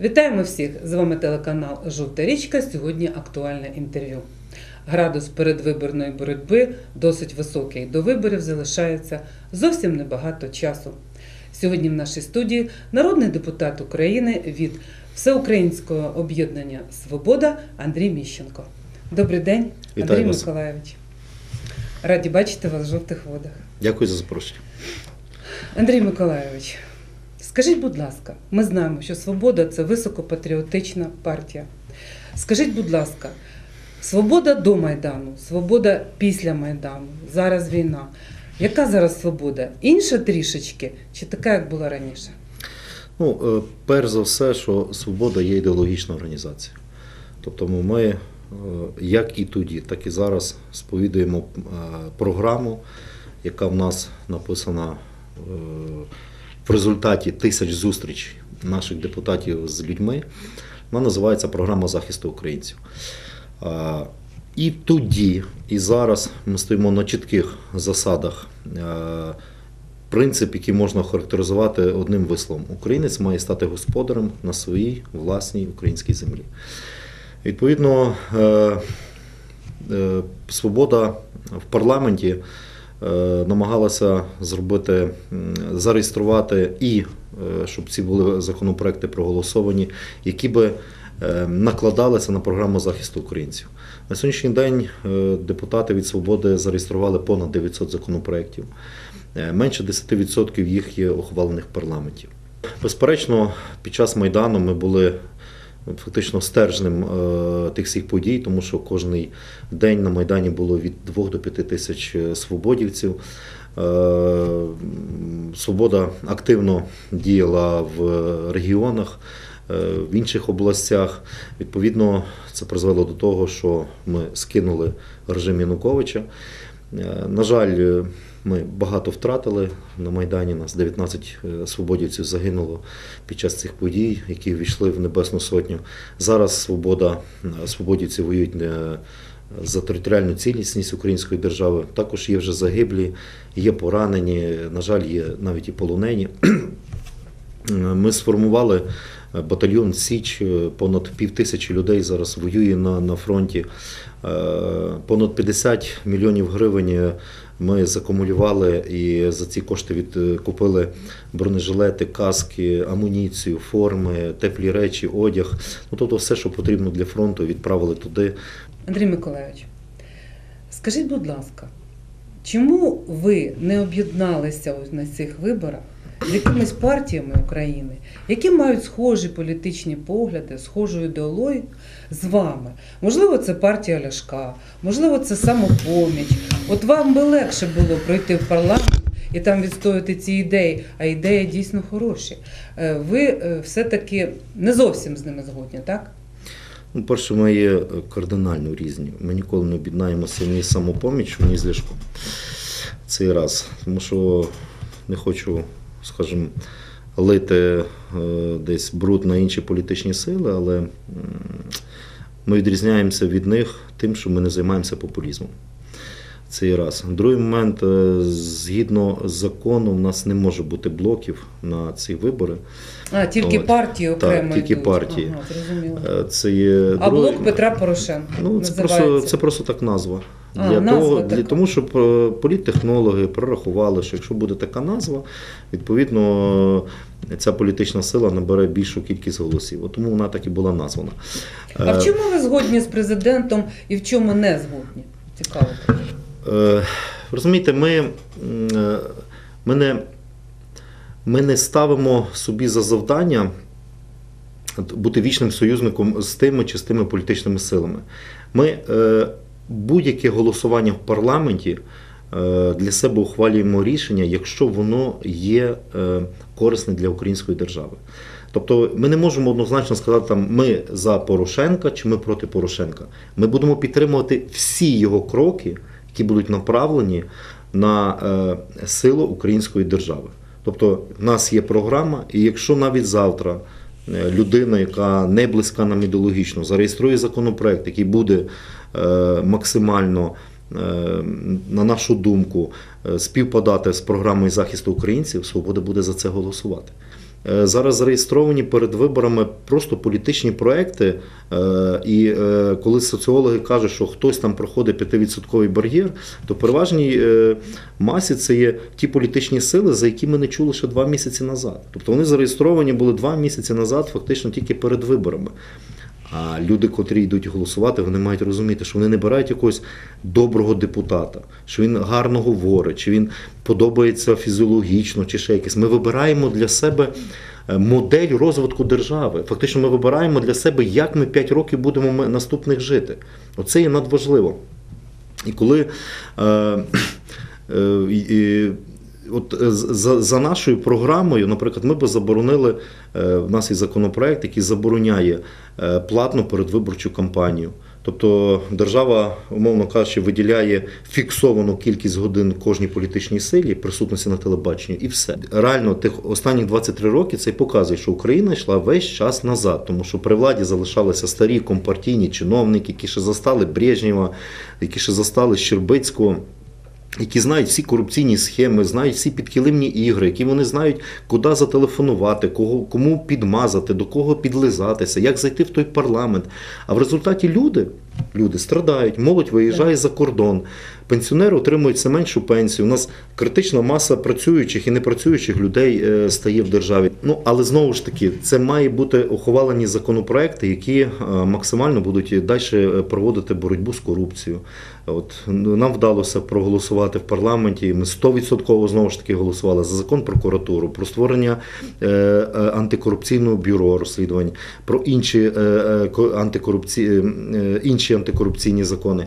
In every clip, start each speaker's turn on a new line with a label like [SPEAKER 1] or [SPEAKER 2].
[SPEAKER 1] Вітаємо всіх! З вами телеканал Жовта річка. Сьогодні актуальне інтерв'ю. Градус передвиборної боротьби досить високий. До виборів залишається зовсім небагато часу. Сьогодні в нашій студії народний депутат України від Всеукраїнського об'єднання Свобода Андрій Міщенко. Добрий день,
[SPEAKER 2] Вітаю
[SPEAKER 1] Андрій
[SPEAKER 2] вас.
[SPEAKER 1] Миколаєвич. Раді бачити вас в жовтих водах.
[SPEAKER 2] Дякую за запрошення.
[SPEAKER 1] Андрій Миколайович, скажіть, будь ласка, ми знаємо, що Свобода це високопатріотична партія. Скажіть, будь ласка, свобода до Майдану, свобода після Майдану, зараз війна. Яка зараз свобода? Інша трішечки чи така, як була раніше?
[SPEAKER 2] Ну, е, перш за все, що свобода є ідеологічна організація. Тобто ми- е, як і тоді, так і зараз сповідуємо е, програму, яка в нас написана в результаті тисяч зустрічей наших депутатів з людьми. Вона називається Програма захисту українців. І тоді, і зараз ми стоїмо на чітких засадах. Принцип, який можна характеризувати одним висловом: українець має стати господарем на своїй власній українській землі. Відповідно, е, е, свобода в парламенті намагалася зробити, зареєструвати і е, щоб ці були законопроекти проголосовані, які би е, накладалися на програму захисту українців. На сьогоднішній день е, депутати від свободи зареєстрували понад 900 законопроєктів. Е, Менше 10% їх є ухвалених в парламенті. Безперечно, під час Майдану ми були фактично стержнем е, тих всіх подій, тому що кожний день на Майдані було від 2 до 5 тисяч е, свободівців. Е, Свобода активно діяла в регіонах, в інших областях. Відповідно, це призвело до того, що ми скинули режим Януковича. Е, На жаль, е, ми багато втратили на Майдані. Нас 19 е, свободівців загинуло під час цих подій, які війшли в Небесну Сотню. Зараз свобода свободівці воюють за територіальну цілісність української держави. Також є вже загиблі, є поранені. На жаль, є навіть і полонені. Ми сформували батальйон Січ, е, понад пів тисячі людей зараз воює на, на фронті. Е, Понад 50 мільйонів гривень е, ми закумулювали і за ці кошти відкупили бронежилети, каски, амуніцію, форми, теплі речі, одяг. Ну, тобто все, що потрібно для фронту, відправили туди.
[SPEAKER 1] Андрій Миколайович, скажіть, будь ласка, чому ви не об'єдналися ось на цих виборах з якимись партіями України, які мають схожі політичні погляди, схожу ідеологію з вами? Можливо, це партія Ляшка, можливо, це самопоміч. От вам би легше було пройти в парламент. І там відстояти ці ідеї, а ідеї дійсно хороші. Е, Ви е, все-таки не зовсім з ними згодні, так?
[SPEAKER 2] Ну, перше, ми є кардинально різні. Ми ніколи не об'єднаємося ні з самопоміччю, ні з Ляшком. Цей раз. Тому що не хочу, скажімо, лити е, десь бруд на інші політичні сили, але ми відрізняємося від них тим, що ми не займаємося популізмом. Цей раз. Другий момент, е, згідно з закону, в нас не може бути блоків на ці вибори.
[SPEAKER 1] А, тільки
[SPEAKER 2] От.
[SPEAKER 1] партії
[SPEAKER 2] Так,
[SPEAKER 1] окремо
[SPEAKER 2] тільки
[SPEAKER 1] йдуть.
[SPEAKER 2] партії.
[SPEAKER 1] Ага.
[SPEAKER 2] Е, Це є
[SPEAKER 1] А
[SPEAKER 2] другий-
[SPEAKER 1] блок Петра Порошенка
[SPEAKER 2] Ну, це
[SPEAKER 1] називається.
[SPEAKER 2] просто, це просто так назва.
[SPEAKER 1] А,
[SPEAKER 2] для
[SPEAKER 1] назва
[SPEAKER 2] того, для, тому, щоб е, політтехнологи прорахували, що якщо буде така назва, відповідно ця політична сила набере більшу кількість голосів. От тому вона так і була названа.
[SPEAKER 1] А в
[SPEAKER 2] Е,
[SPEAKER 1] чому ви згодні з президентом і в чому не згодні? Цікаво.
[SPEAKER 2] Е, Розумієте, ми, е, ми, не, ми не ставимо собі за завдання бути вічним союзником з тими чи з тими політичними силами. Ми е, будь-яке голосування в парламенті е, для себе ухвалюємо рішення, якщо воно є е, корисне для української держави. Тобто ми не можемо однозначно сказати, там, ми за Порошенка чи ми проти Порошенка. Ми будемо підтримувати всі його кроки, які будуть направлені на е, силу української держави. Тобто, в нас є програма, і якщо навіть завтра людина, яка не близька нам ідеологічно, зареєструє законопроект, який буде максимально, е, на нашу думку, е, співпадати з програмою захисту українців, свобода буде за це голосувати. е, зараз зареєстровані перед виборами просто політичні проекти. Е, І е, коли соціологи кажуть, що хтось там проходить 5% бар'єр, то переважній е, масі це є ті політичні сили, за які ми не чули ще два місяці назад. Тобто вони зареєстровані були два місяці назад, фактично тільки перед виборами. А люди, котрі йдуть голосувати, вони мають розуміти, що вони не бирають якогось доброго депутата, що він гарно говорить, чи він подобається фізіологічно, чи ще якось. Ми вибираємо для себе е, модель розвитку держави. Фактично, ми вибираємо для себе, як ми 5 років будемо наступних жити. Оце є надважливо. І коли е, е, от е, за, за нашою програмою, наприклад, ми би заборонили, е, в нас є законопроект, який забороняє е, платну передвиборчу кампанію. Тобто держава, умовно кажучи, виділяє фіксовану кількість годин кожній політичній силі присутності на телебаченні, і все. Реально, тих останніх 23 роки це й показує, що Україна йшла весь час назад, тому що при владі залишалися старі компартійні чиновники, які ще застали Брежнєва, які ще застали Щербицького які знають всі корупційні схеми, знають всі підкилимні ігри, які вони знають, куди зателефонувати, кого, кому підмазати, до кого підлизатися, як зайти в той парламент. А в результаті люди, люди страдають, молодь виїжджає за кордон, пенсіонери отримують все меншу пенсію. У нас критична маса працюючих і непрацюючих людей е, стає в державі. Ну але знову ж таки, це має бути ухвалені законопроекти, які е, максимально будуть далі проводити боротьбу з корупцією. От ну, нам вдалося проголосувати в парламенті. Ми 100% знову ж таки голосували за закон прокуратуру, про створення е, е, антикорупційного бюро розслідувань, про інші е, е, антикорупці... е, інші антикорупційні закони.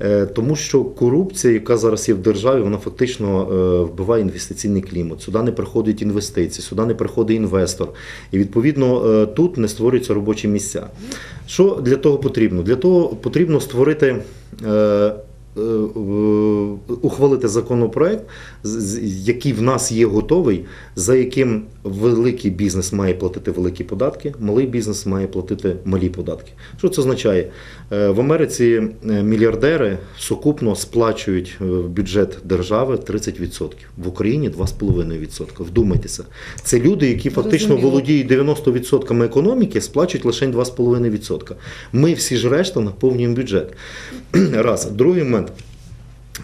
[SPEAKER 2] Е, тому що корупція, яка зараз є в державі, вона фактично е, вбиває інвестиційний клімат. Сюди не приходять інвестиції, сюди не приходить інвестор. І відповідно е, тут не створюються робочі місця. Що для того потрібно? Для того потрібно створити. Е, Ухвалити законопроект, який в нас є готовий, за яким великий бізнес має платити великі податки, малий бізнес має платити малі податки. Що це означає? Е, В Америці е, мільярдери сукупно сплачують в бюджет держави 30%, в Україні 2,5%. Вдумайтеся, це люди, які фактично володіють 90% економіки, сплачують лише 2,5%. Ми всі ж решта наповнюємо бюджет. Раз. Другий момент.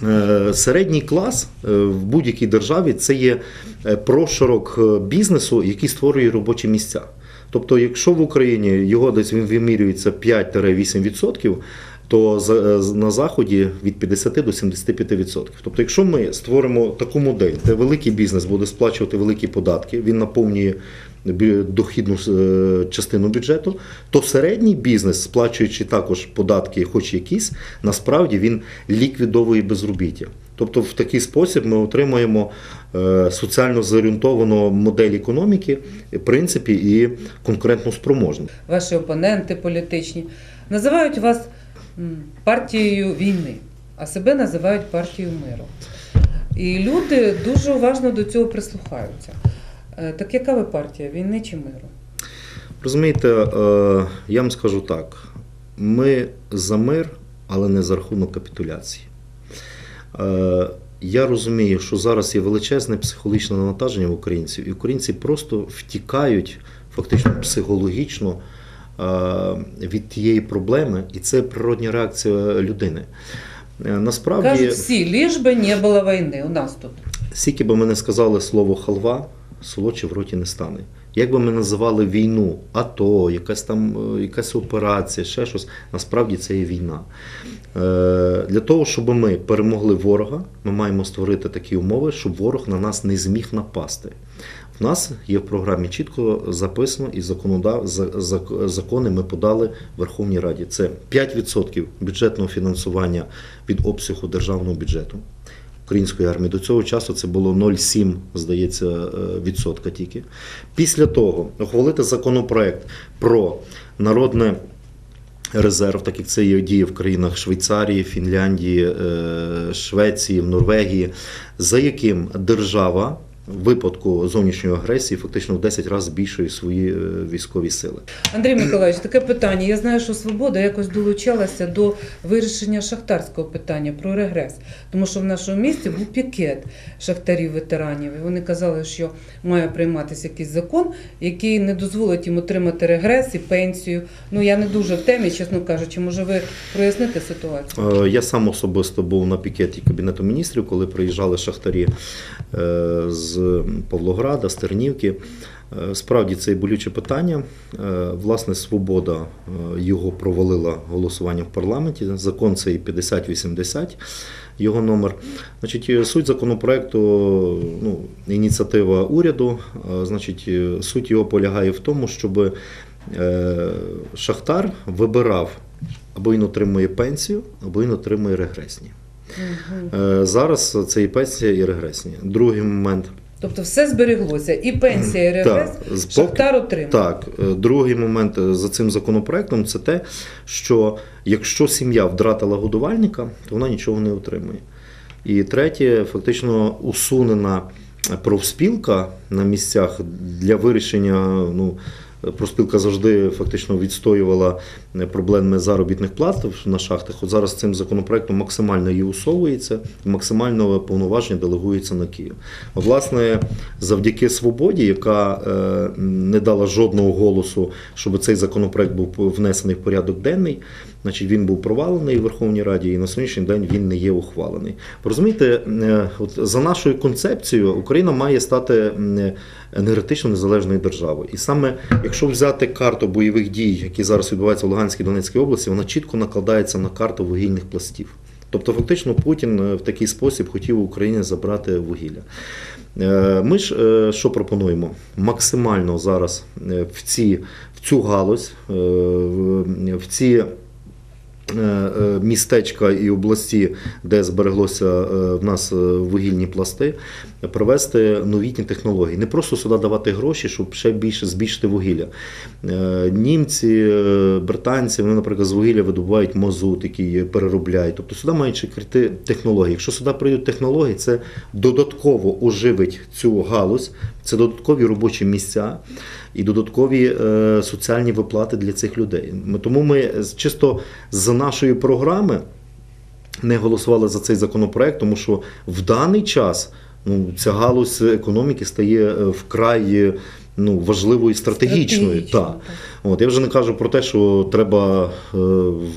[SPEAKER 2] Е, Середній клас е, в будь-якій державі це є е, прошарок е, бізнесу, який створює робочі місця. Тобто, якщо в Україні його десь вимірюється 5-8%, то на заході від 50 до 75%. Тобто, якщо ми створимо таку модель, де великий бізнес буде сплачувати великі податки, він наповнює дохідну е, частину бюджету, то середній бізнес, сплачуючи також податки, хоч якісь, насправді він ліквідовує безробіття. Тобто, в такий спосіб ми отримуємо е, соціально зорієнтовану модель економіки, в принципі, і конкурентно спроможну.
[SPEAKER 1] Ваші опоненти політичні називають вас партією війни, а себе називають партією миру. І люди дуже уважно до цього прислухаються. Е, Так яка ви партія війни чи миру?
[SPEAKER 2] Розумієте, е, я вам скажу так: ми за мир, але не за рахунок капітуляції. Е, Я розумію, що зараз є величезне психологічне навантаження в українців, і українці просто втікають фактично психологічно від тієї проблеми, і це природня реакція людини. Насправді,
[SPEAKER 1] Кажуть всі, ліж би не було війни у нас тут.
[SPEAKER 2] Скільки би ми не сказали слово халва, солодше в роті не стане. Як би ми називали війну, АТО, якась там е, якась операція, ще щось, насправді це є війна. Е, Для того, щоб ми перемогли ворога, ми маємо створити такі умови, щоб ворог на нас не зміг напасти. В нас є в програмі чітко записано і законодав, закони ми подали Верховній Раді. Це 5% бюджетного фінансування від обсягу державного бюджету української армії. До цього часу це було 0,7, здається, е, відсотка тільки. Після того ухвалити законопроект про народне. Резерв, так як це є діє в країнах Швейцарії, Фінляндії, е, Швеції, Норвегії, за яким держава випадку зовнішньої агресії фактично в 10 разів збільшує свої е, військові сили.
[SPEAKER 1] Андрій Миколаївич, таке питання. Я знаю, що Свобода якось долучалася до вирішення шахтарського питання про регрес. Тому що в нашому місті був пікет шахтарів-ветеранів. І вони казали, що має прийматися якийсь закон, який не дозволить їм отримати регрес і пенсію. Ну я не дуже в темі, чесно кажучи. Може, ви проясните ситуацію?
[SPEAKER 2] Е, Я сам особисто був на пікеті Кабінету міністрів, коли приїжджали шахтарі е, з Павлограда, з Тернівки. Е, Справді це і болюче питання. Е, Власне, свобода е, його провалила голосування в парламенті. Закон цей 5080, його номер. Значить, суть законопроекту, ну, ініціатива уряду. Значить, суть його полягає в тому, щоб Шахтар вибирав або він отримує пенсію, або він отримує регресні. Зараз це і пенсія, і регресні. Другий момент.
[SPEAKER 1] Тобто все збереглося. І пенсія, і РФС
[SPEAKER 2] Так,
[SPEAKER 1] Шахтар отримав.
[SPEAKER 2] Так, е, другий момент е, за цим законопроектом це те, що якщо сім'я втратила годувальника, то вона нічого не отримує. І третє, фактично усунена профспілка на місцях для вирішення. Ну, профспілка завжди фактично відстоювала проблеми заробітних плат на шахтах. От зараз цим законопроектом максимально її усовується, максимально повноваження делегується на Київ. Власне, завдяки свободі, яка е, не дала жодного голосу, щоб цей законопроект був внесений в порядок денний, значить він був провалений в Верховній Раді, і на сьогоднішній день він не є ухвалений. Розумієте, е, от за нашою концепцією Україна має стати енергетично незалежною державою. І саме якщо взяти карту бойових дій, які зараз відбуваються в Луганській і Донецькій області, вона чітко накладається на карту вугільних пластів. Тобто, фактично, Путін е, в такий спосіб хотів Україні забрати вугілля. Е, Ми ж е, що пропонуємо? Максимально зараз е, в, ці, в цю галузь, е, в- ці е, е, містечка і області, де збереглося е, в нас е, вугільні пласти, провести новітні технології. Не просто сюди давати гроші, щоб ще більше збільшити вугілля. Е, Німці, е, британці, вони, наприклад, з вугілля видобувають мазут, який переробляють. Тобто сюди мають крити технології. Якщо сюди прийдуть технології, це додатково оживить цю галузь, це додаткові робочі місця і додаткові е, соціальні виплати для цих людей. Тому ми чисто з нашої програми не голосували за цей законопроект, тому що в даний час ну, ця галузь економіки стає е, вкрай е, ну, важливою і стратегічною.
[SPEAKER 1] Стратегічно,
[SPEAKER 2] Так. От, я вже не кажу про те, що треба е,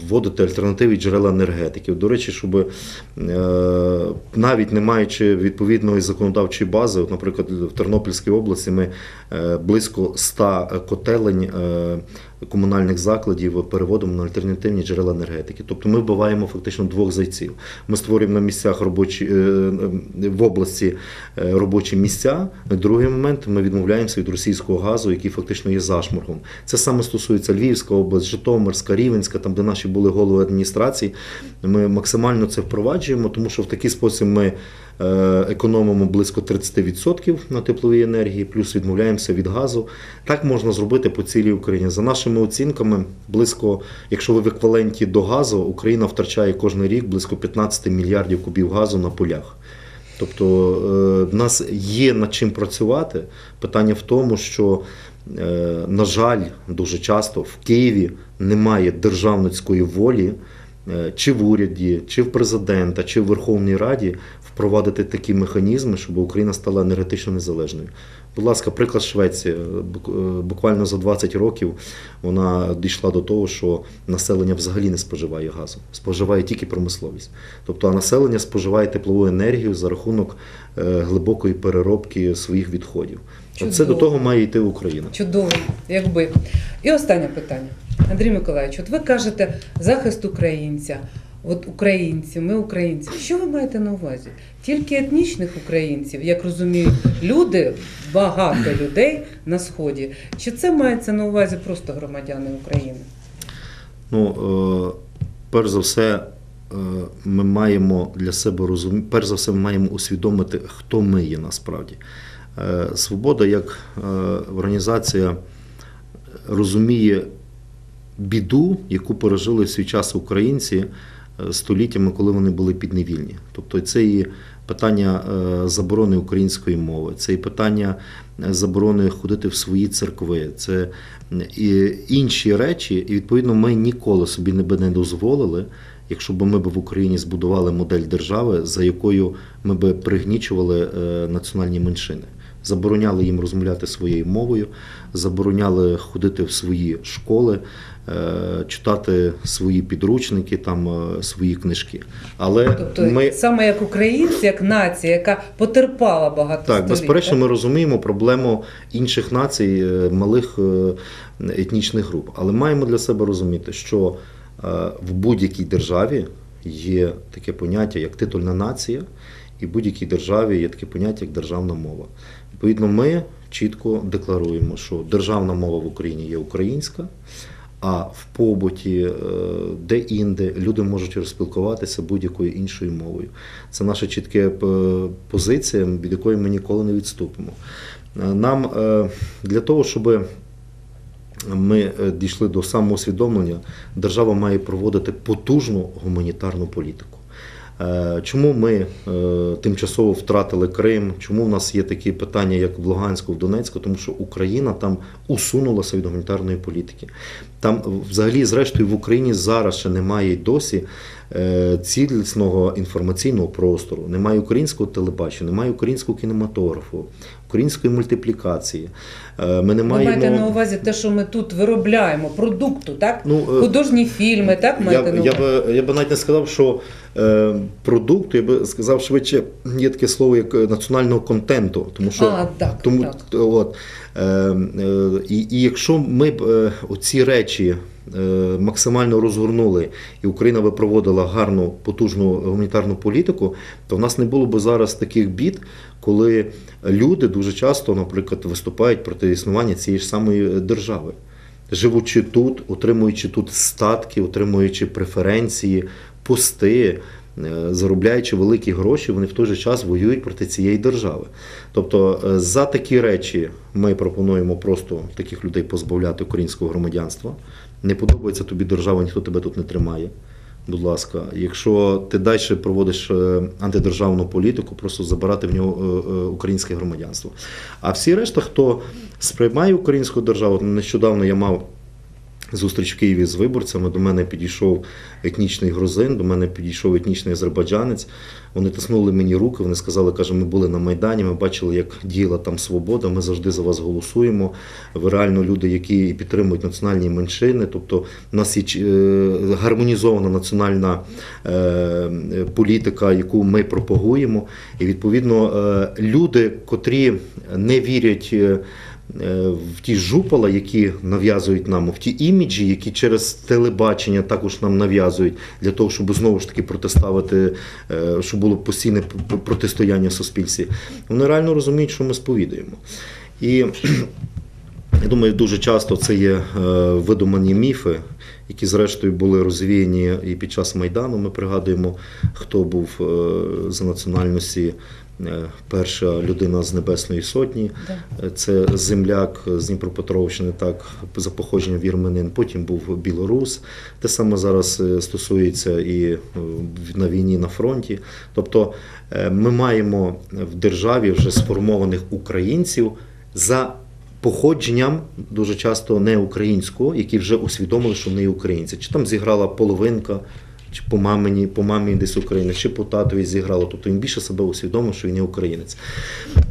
[SPEAKER 2] вводити альтернативні джерела енергетики. До речі, щоб е, навіть не маючи відповідної законодавчої бази, от, наприклад, в Тернопільській області ми е, близько 100 котелень комунальних закладів переводимо на альтернативні джерела енергетики. Тобто ми вбиваємо фактично двох зайців. Ми створюємо на місцях робочі в області робочі місця. Другий момент ми відмовляємося від російського газу, який фактично є зашморгом. Це саме стосується Львівська область, Житомирська, Рівенська, там де наші були голови адміністрації. Ми максимально це впроваджуємо, тому що в такий спосіб ми е, економимо близько 30% на тепловій енергії, плюс відмовляємося від газу. Так можна зробити по цілій Україні. За нашими оцінками, близько, якщо ви в еквіваленті до газу, Україна втрачає кожен рік близько 15 мільярдів кубів газу на полях. Тобто е, в нас є над чим працювати. Питання в тому, що, е, на жаль, дуже часто в Києві немає державницької волі чи в уряді, чи в президента, чи в Верховній Раді впровадити такі механізми, щоб Україна стала енергетично незалежною. Будь ласка, приклад Швеції. Е, Буквально за 20 років вона дійшла до того, що населення взагалі не споживає газу, споживає тільки промисловість. Тобто а населення споживає теплову енергію за рахунок е, глибокої переробки своїх відходів. Це до того має йти Україна.
[SPEAKER 1] Чудово, якби. І останнє питання. Андрій Миколаївич, от ви кажете захист українця. От українці, ми українці. Що ви маєте на увазі? Тільки етнічних українців, як розуміють люди, багато людей на сході. Чи це мається на увазі просто громадяни України?
[SPEAKER 2] Ну, е, перш за все, е, ми маємо для себе розуміти, перш за все, ми маємо усвідомити, хто ми є насправді. Е, Свобода як е, організація розуміє біду, яку пережили в свій час українці е, століттями, коли вони були підневільні. Тобто це і питання заборони української мови, це і питання заборони ходити в свої церкви, це і інші речі. І відповідно ми ніколи собі не би не дозволили, якщо б ми б в Україні збудували модель держави, за якою ми би пригнічували національні меншини. Забороняли їм розмовляти своєю мовою, забороняли ходити в свої школи, е, читати свої підручники, там е, свої книжки. Але
[SPEAKER 1] Тобто
[SPEAKER 2] ми
[SPEAKER 1] саме як українці, як нація, яка потерпала багато
[SPEAKER 2] так, безперечно,
[SPEAKER 1] так?
[SPEAKER 2] ми розуміємо проблему інших націй, е, малих етнічних груп. Але маємо для себе розуміти, що в будь-якій державі є таке поняття, як титульна нація, і в будь-якій державі є таке поняття, як державна мова. Відповідно, ми чітко декларуємо, що державна мова в Україні є українська. А в побуті, е, де-інде, люди можуть розпілкуватися будь-якою іншою мовою. Це наша чітка е, позиція, від якої ми ніколи не відступимо. Е, Нам для того, щоб ми дійшли до самоусвідомлення, держава має проводити потужну гуманітарну політику. Е, Чому ми е, тимчасово втратили Крим? Чому в нас є такі питання, як в Луганську, в Донецьку? Тому що Україна там усунулася від гуманітарної політики. Там, взагалі, зрештою, в Україні зараз ще немає й досі цілісного інформаційного простору, немає українського телебачення, немає українського кінематографу, української мультиплікації. Е, Ми не
[SPEAKER 1] Ви маєте на увазі те, що ми тут виробляємо, продукту, так?
[SPEAKER 2] Ну, е,
[SPEAKER 1] Художні фільми, так
[SPEAKER 2] я,
[SPEAKER 1] маєте на
[SPEAKER 2] я,
[SPEAKER 1] увазі?
[SPEAKER 2] би, я би навіть не сказав, що е, продукт, я би сказав швидше, є таке слово як е, національного контенту. Тому що
[SPEAKER 1] А, так,
[SPEAKER 2] тому,
[SPEAKER 1] так.
[SPEAKER 2] От, е, е, і, і якщо ми б е, оці речі е, максимально розгорнули, і Україна би проводила гарну, потужну гуманітарну політику, то в нас не було б зараз таких бід, коли люди дуже часто, наприклад, виступають проти існування цієї ж самої держави. Живучи тут, отримуючи тут статки, отримуючи преференції, пости, е, заробляючи великі гроші, вони в той же час воюють проти цієї держави. Тобто е, за такі речі ми пропонуємо просто таких людей позбавляти українського громадянства. Не подобається тобі держава, ніхто тебе тут не тримає. Будь ласка, якщо ти далі проводиш е, антидержавну політику, просто забирати в нього е, е, українське громадянство. А всі решта, хто сприймає українську державу, нещодавно я мав зустріч в Києві з виборцями. До мене підійшов етнічний грузин, до мене підійшов етнічний азербайджанець. Вони тиснули мені руки, вони сказали, каже, ми були на Майдані, ми бачили, як діяла там свобода, ми завжди за вас голосуємо. Ви реально люди, які підтримують національні меншини. Тобто у нас є е, гармонізована національна е, політика, яку ми пропагуємо. І відповідно е, люди, котрі не вірять. Е, В ті жупала, які нав'язують нам, в ті іміджі, які через телебачення також нам нав'язують для того, щоб знову ж таки протиставити, е, щоб було постійне протистояння в суспільстві. Вони реально розуміють, що ми сповідуємо. І я думаю, дуже часто це є е, видумані міфи, які зрештою були розвіяні і під час Майдану. Ми пригадуємо, хто був за національності перша людина з Небесної Сотні. Е, Це земляк з Дніпропетровщини, так за походженням вірменин. Потім був білорус. Те саме зараз е, стосується і е, на війні на фронті. Тобто е, ми маємо в державі вже сформованих українців за походженням дуже часто не українського, які вже усвідомили, що вони українці. Чи там зіграла половинка, чи по мамині, по мамі десь українець, чи по татові зіграло. Тобто він більше себе усвідомив, що він є українець.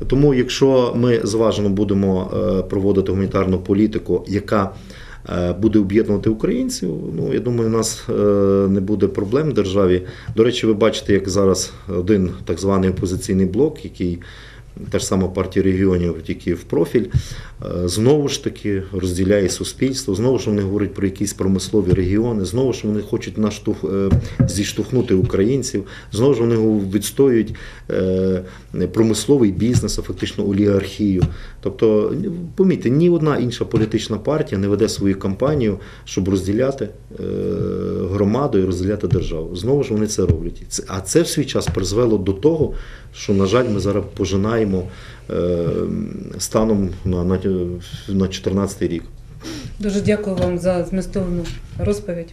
[SPEAKER 2] Тому, якщо ми зважено будемо е, проводити гуманітарну політику, яка е, буде об'єднувати українців, ну я думаю, у нас е, не буде проблем в державі. До речі, ви бачите, як зараз один так званий опозиційний блок, який та ж сама партія регіонів, тільки в профіль, е, знову ж таки розділяє суспільство, знову ж вони говорять про якісь промислові регіони, знову ж вони хочуть наштух, е, зіштовхнути українців, знову ж вони відстоюють е, промисловий бізнес, а фактично олігархію. Тобто, помітьте, ні одна інша політична партія не веде свою кампанію, щоб розділяти громаду і розділяти державу. Знову ж вони це роблять. А це в свій час призвело до того, що, на жаль, ми зараз пожинаємо е, станом на, на, на 14 рік.
[SPEAKER 1] Дуже дякую вам за змістовну розповідь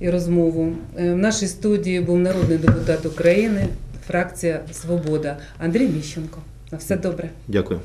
[SPEAKER 1] і розмову. Е, В нашій студії був народний депутат України фракція Свобода. Андрій Міщенко. На все добре.
[SPEAKER 2] Дякую.